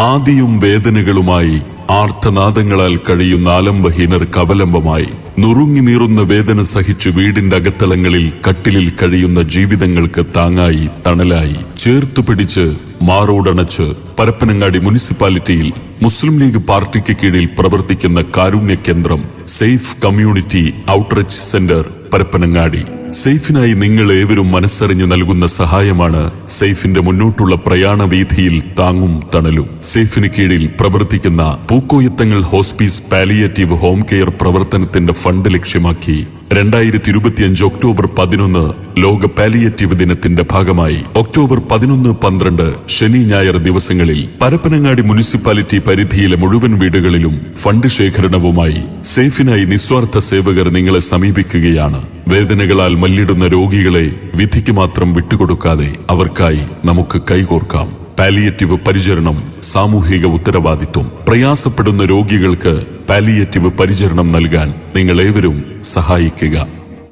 ആദിയും വേദനകളുമായി ആർത്തനാദങ്ങളാൽ കഴിയുന്ന ആലംബഹീനർ കവലംബമായി നുറുങ്ങി നീറുന്ന വേദന സഹിച്ചു വീടിന്റെ അകത്തളങ്ങളിൽ കട്ടിലിൽ കഴിയുന്ന ജീവിതങ്ങൾക്ക് താങ്ങായി തണലായി. ചേർത്തു പിടിച്ച് മാറോടണച്ച് പരപ്പനങ്ങാടി മുനിസിപ്പാലിറ്റിയിൽ മുസ്ലിം ലീഗ് പാർട്ടിക്ക് കീഴിൽ പ്രവർത്തിക്കുന്ന കാരുണ്യ കേന്ദ്രം safe community outreach centre Parappanangadi. സേഫിനായി നിങ്ങൾ ഏവരും മനസ്സറിഞ്ഞ് നൽകുന്ന സഹായമാണ് സെയ്ഫിന്റെ മുന്നോട്ടുള്ള പ്രയാണ വീഥിയിൽ താങ്ങും തണലും. സെയ്ഫിന് കീഴിൽ പ്രവർത്തിക്കുന്ന Pookoyathangal hospice palliative home care പ്രവർത്തനത്തിന്റെ ഫണ്ട് ലക്ഷ്യമാക്കി രണ്ടായിരത്തി ഇരുപത്തിയഞ്ച് ഒക്ടോബർ പതിനൊന്ന് ലോക പാലിയേറ്റീവ് ദിനത്തിന്റെ ഭാഗമായി. ഒക്ടോബർ പതിനൊന്ന് പന്ത്രണ്ട് ശനി ഞായർ ദിവസങ്ങളിൽ പരപ്പനങ്ങാടി മുനിസിപ്പാലിറ്റി പരിധിയിലെ മുഴുവൻ വീടുകളിലും ഫണ്ട് ശേഖരണവുമായി സേഫിനായി നിസ്വാർത്ഥ സേവകർ നിങ്ങളെ സമീപിക്കുകയാണ്. വേദനകളാൽ മല്ലിടുന്ന രോഗികളെ വിധിക്ക് മാത്രം വിട്ടുകൊടുക്കാതെ അവർക്കായി നമുക്ക് കൈകോർക്കാം. പാലിയേറ്റീവ് പരിചരണം സാമൂഹിക ഉത്തരവാദിത്വം. പ്രയാസപ്പെടുന്ന രോഗികൾക്ക് പാലിയേറ്റീവ് പരിചരണം നൽകാൻ നിങ്ങൾ ഏവരും സഹായിക്കുക.